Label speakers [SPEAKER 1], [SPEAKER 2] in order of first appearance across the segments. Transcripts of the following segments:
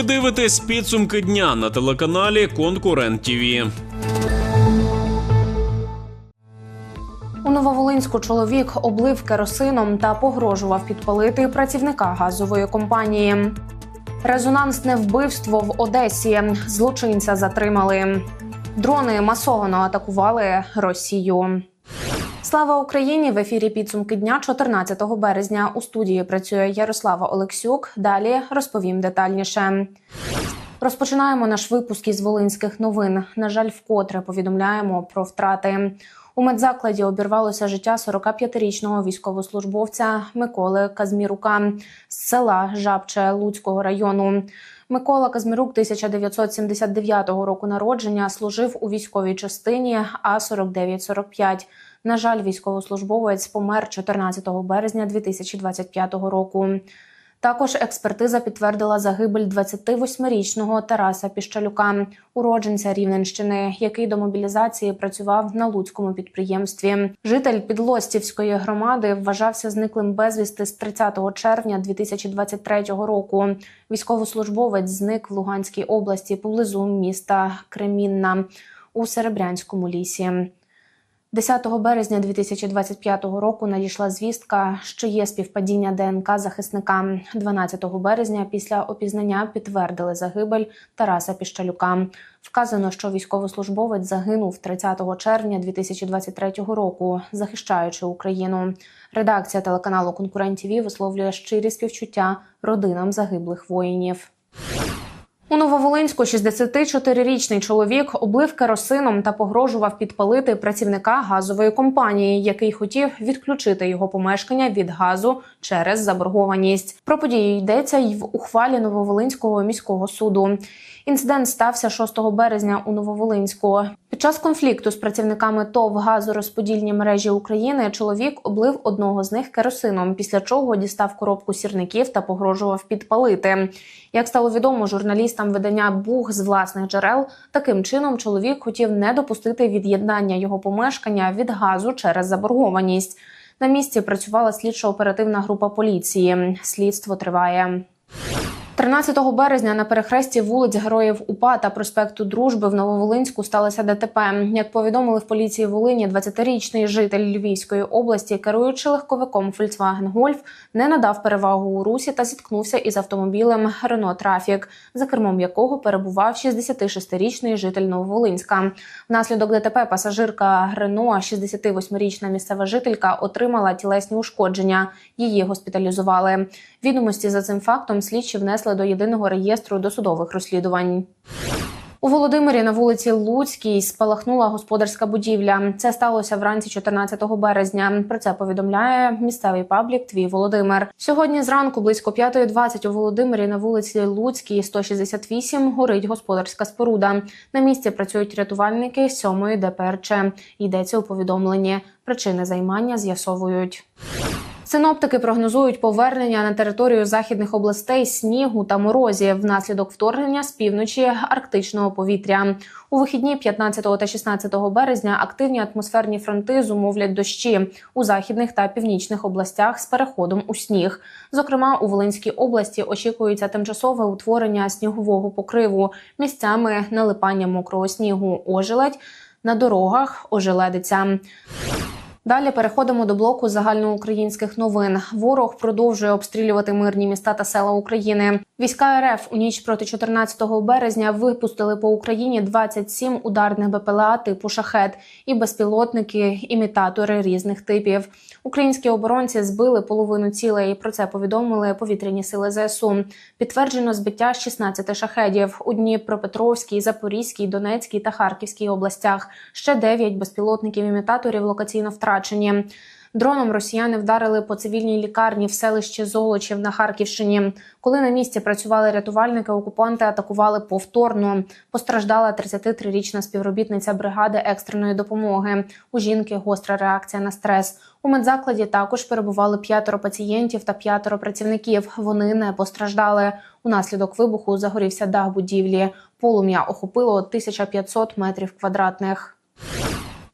[SPEAKER 1] Ви дивитесь підсумки дня на телеканалі Конкурент ТІВІ.
[SPEAKER 2] У Нововолинську чоловік облив керосином та погрожував підпалити працівника газової компанії. Резонансне вбивство в Одесі. Злочинця затримали. Дрони масово атакували Росію. Слава Україні! В ефірі підсумки дня 14 березня. У студії працює Ярослава Олексюк. Далі розповім детальніше. Розпочинаємо наш випуск із волинських новин. На жаль, вкотре повідомляємо про втрати. У медзакладі обірвалося життя 45-річного військовослужбовця Миколи Казмірука з села Жабче Луцького району. Микола Казмірук 1979 року народження служив у військовій частині А 4945 На жаль, військовослужбовець помер 14 березня 2025 року. Також експертиза підтвердила загибель 28-річного Тараса Піщалюка, уродженця Рівненщини, який до мобілізації працював на луцькому підприємстві. Житель Підлостівської громади вважався зниклим безвісти з 30 червня 2023 року. Військовослужбовець зник в Луганській області поблизу міста Кремінна у Серебрянському лісі. 10 березня 2025 року надійшла звістка, що є співпадіння ДНК захисника. 12 березня після опізнання підтвердили загибель Тараса Піщалюка. Вказано, що військовослужбовець загинув 30 червня 2023 року, захищаючи Україну. Редакція телеканалу Конкурент ТІВІ висловлює щирі співчуття родинам загиблих воїнів. У Нововолинську 64-річний чоловік облив керосином та погрожував підпалити працівника газової компанії, який хотів відключити його помешкання від газу через заборгованість. Про подію йдеться й в ухвалі Нововолинського міського суду. Інцидент стався 6 березня у Нововолинську. Під час конфлікту з працівниками ТОВ газорозподільні мережі України чоловік облив одного з них керосином, після чого дістав коробку сірників та погрожував підпалити. Як стало відомо журналістам видання Буг з власних джерел, таким чином чоловік хотів не допустити від'єднання його помешкання від газу через заборгованість. На місці працювала слідчо-оперативна група поліції. Слідство триває. 13 березня на перехресті вулиць Героїв УПА та проспекту Дружби в Нововолинську сталося ДТП. Як повідомили в поліції Волині, 20-річний житель Львівської області, керуючи легковиком Volkswagen Golf, не надав перевагу у русі та зіткнувся із автомобілем Renault Трафік, за кермом якого перебував 66-річний житель Нововолинська. Внаслідок ДТП пасажирка Renault, 68-річна місцева жителька, отримала тілесні ушкодження. Її госпіталізували. Відомості за цим фактом слідчі внесли до єдиного реєстру досудових розслідувань. У Володимирі на вулиці Луцькій спалахнула господарська будівля. Це сталося вранці 14 березня. Про це повідомляє місцевий паблік Твій Володимир. Сьогодні зранку близько 5.20 у Володимирі на вулиці Луцькій, 168, горить господарська споруда. На місці працюють рятувальники 7-ї ДПРЧ. Йдеться у повідомленні. Причини займання з'ясовують. Синоптики прогнозують повернення на територію західних областей снігу та морозів внаслідок вторгнення з півночі арктичного повітря. У вихідні 15 та 16 березня активні атмосферні фронти зумовлять дощі у західних та північних областях з переходом у сніг. Зокрема, у Волинській області очікується тимчасове утворення снігового покриву місцями налипання мокрого снігу, ожеледь на дорогах, ожеледиця. Далі переходимо до блоку загальноукраїнських новин. Ворог продовжує обстрілювати мирні міста та села України. Війська РФ у ніч проти 14 березня випустили по Україні 27 ударних БПЛА типу шахет і безпілотники, імітатори різних типів. Українські оборонці збили половину цілей. Про це повідомили повітряні сили ЗСУ. Підтверджено збиття 16 шахедів у Дніпропетровській, Запорізькій, Донецькій та Харківській областях. Ще 9 безпілотників імітаторів локаційно втрачені. Дроном росіяни вдарили по цивільній лікарні в селищі Золочів на Харківщині. Коли на місці працювали рятувальники, окупанти атакували повторно. Постраждала 33-річна співробітниця бригади екстреної допомоги. У жінки гостра реакція на стрес. У медзакладі також перебували п'ятеро пацієнтів та п'ятеро працівників. Вони не постраждали. Унаслідок вибуху загорівся дах будівлі. Полум'я охопило 1500 метрів квадратних.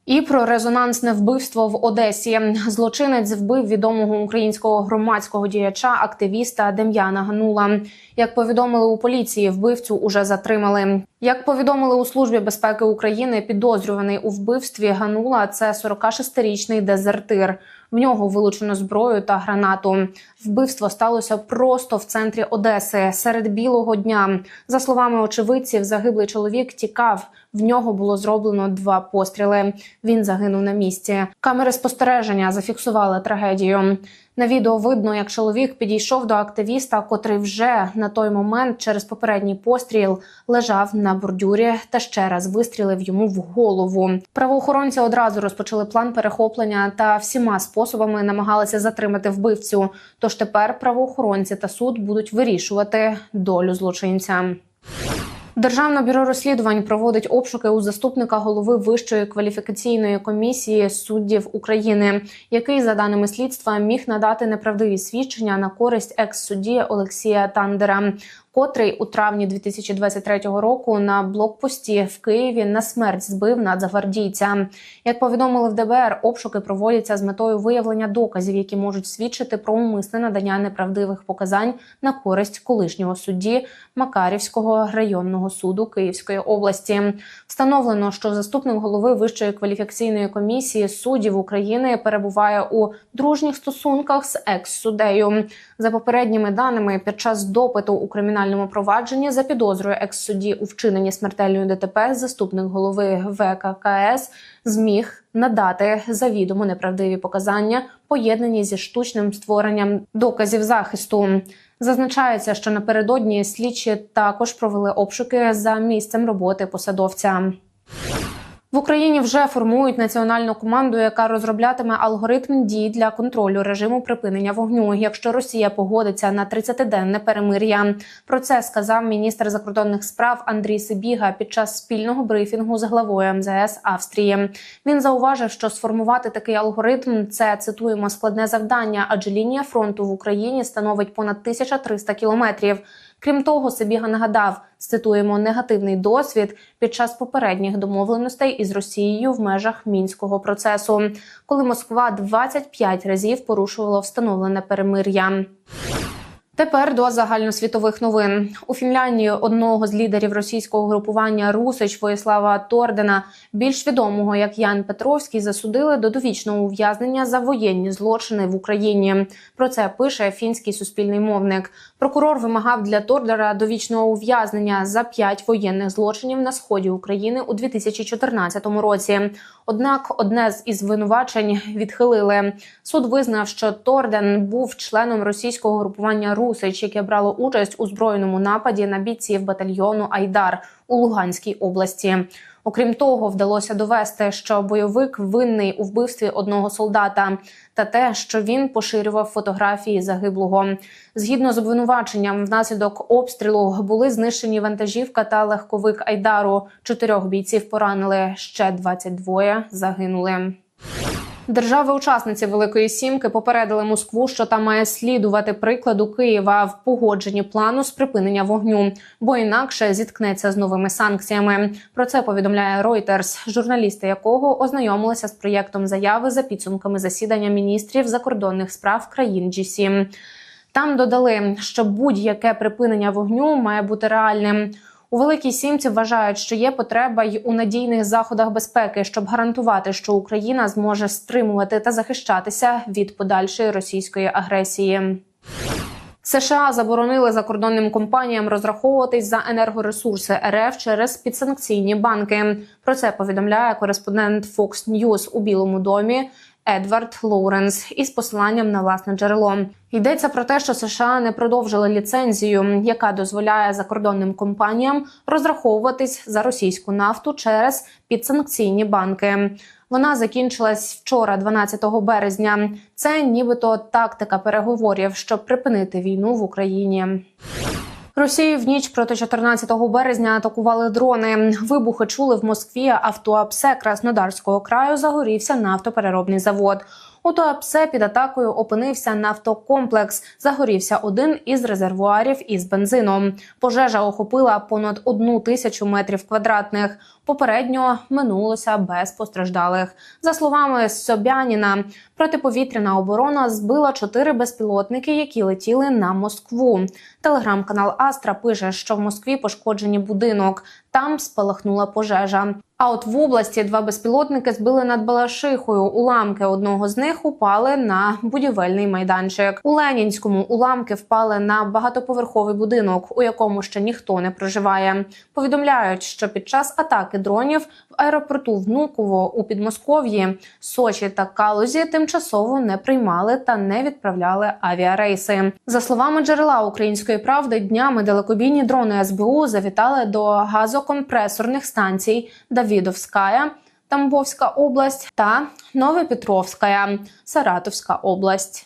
[SPEAKER 2] І про резонансне вбивство в Одесі злочинець вбив відомого українського громадського діяча, активіста Дем'яна Ганула. Як повідомили у поліції, вбивцю уже затримали. Як повідомили у службі безпеки України, підозрюваний у вбивстві Ганула це 46-річний дезертир. В нього вилучено зброю та гранату. Вбивство сталося просто в центрі Одеси серед білого дня. За словами очевидців, загиблий чоловік тікав. В нього було зроблено два постріли. Він загинув на місці. Камери спостереження зафіксували трагедію. На відео видно, як чоловік підійшов до активіста, котрий вже на той момент через попередній постріл лежав на бордюрі та ще раз вистрілив йому в голову. Правоохоронці одразу розпочали план перехоплення та всіма способами намагалися затримати вбивцю. Тож тепер правоохоронці та суд будуть вирішувати долю злочинця. Державне бюро розслідувань проводить обшуки у заступника голови Вищої кваліфікаційної комісії суддів України, який, за даними слідства, міг надати неправдиві свідчення на користь екс-судді Олексія Тандера, котрий у травні 2023 року на блокпості в Києві на смерть збив нацгвардійця. Як повідомили в ДБР, обшуки проводяться з метою виявлення доказів, які можуть свідчити про умисне надання неправдивих показань на користь колишнього судді Макарівського районного суду Київської області. Встановлено, що заступник голови Вищої кваліфікаційної комісії суддів України перебуває у дружніх стосунках з екс-суддею. За попередніми даними, під час допиту у кримінальному провадженні за підозрою екс-судді у вчиненні смертельної ДТП заступник голови ВККС зміг надати завідомо неправдиві показання, поєднані зі штучним створенням доказів захисту. Зазначається, що напередодні слідчі також провели обшуки за місцем роботи посадовця. В Україні вже формують національну команду, яка розроблятиме алгоритм дій для контролю режиму припинення вогню, якщо Росія погодиться на 30-денне перемир'я. Про це сказав міністр закордонних справ Андрій Сибіга під час спільного брифінгу з главою МЗС Австрії. Він зауважив, що сформувати такий алгоритм це цитуємо складне завдання, адже лінія фронту в Україні становить понад 1300 кілометрів. Крім того, Сибіга нагадав, цитуємо негативний досвід під час попередніх домовленостей із Росією в межах мінського процесу, коли Москва 25 разів порушувала встановлене перемир'я. Тепер до загальносвітових новин у Фінляндії одного з лідерів російського групування Русич Воїслава Тордена, більш відомого як Ян Петровський, засудили до довічного ув'язнення за воєнні злочини в Україні. Про це пише фінський суспільний мовник. Прокурор вимагав для Тордера довічного ув'язнення за п'ять воєнних злочинів на сході України у 2014 році. Однак одне з із звинувачень відхилили. Суд визнав, що Торден був членом російського групування Русич, яке брало участь у збройному нападі на бійців батальйону Айдар у Луганській області. Окрім того, вдалося довести, що бойовик винний у вбивстві одного солдата, та те, що він поширював фотографії загиблого. Згідно з обвинуваченням, внаслідок обстрілу були знищені вантажівка та легковик Айдару. Чотирьох бійців поранили ще 22 загинули. Держави-учасниці Великої Сімки попередили Москву, що та має слідувати прикладу Києва в погодженні плану з припинення вогню, бо інакше зіткнеться з новими санкціями. Про це повідомляє Reuters, журналісти якого ознайомилися з проєктом заяви за підсумками засідання міністрів закордонних справ країн G7. Там додали, що будь-яке припинення вогню має бути реальним. У великій сімці вважають, що є потреба й у надійних заходах безпеки, щоб гарантувати, що Україна зможе стримувати та захищатися від подальшої російської агресії. США заборонили закордонним компаніям розраховуватись за енергоресурси РФ через підсанкційні банки. Про це повідомляє кореспондент Fox News у Білому домі Едвард Лоуренс із посиланням на власне джерело. Йдеться про те, що США не продовжили ліцензію, яка дозволяє закордонним компаніям розраховуватись за російську нафту через підсанкційні банки. Вона закінчилась вчора, 12 березня. Це нібито тактика переговорів, щоб припинити війну в Україні. Росію в ніч проти 14 березня атакували дрони. Вибухи чули в Москві. Автоапсе Краснодарського краю загорівся нафтопереробний завод. У Туапсе під атакою опинився нафтокомплекс. Загорівся один із резервуарів із бензином. Пожежа охопила понад одну тисячу метрів квадратних. Попередньо минулося без постраждалих. За словами Собяніна, протиповітряна оборона збила чотири безпілотники, які летіли на Москву. Телеграм-канал Астра пише, що в Москві пошкоджені будинок. Там спалахнула пожежа. А от в області два безпілотники збили над Балашихою. Уламки одного з них упали на будівельний майданчик. У Ленінському уламки впали на багатоповерховий будинок, у якому ще ніхто не проживає. Повідомляють, що під час атаки дронів в аеропорту Внуково у Підмосков'ї, Сочі та Калузі тимчасово не приймали та не відправляли авіарейси. За словами джерела української правди, днями далекобійні дрони СБУ завітали до газокомпресорних станцій Давідовська, Тамбовська область та Новопетровська, Саратовська область.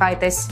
[SPEAKER 2] Домикайтесь.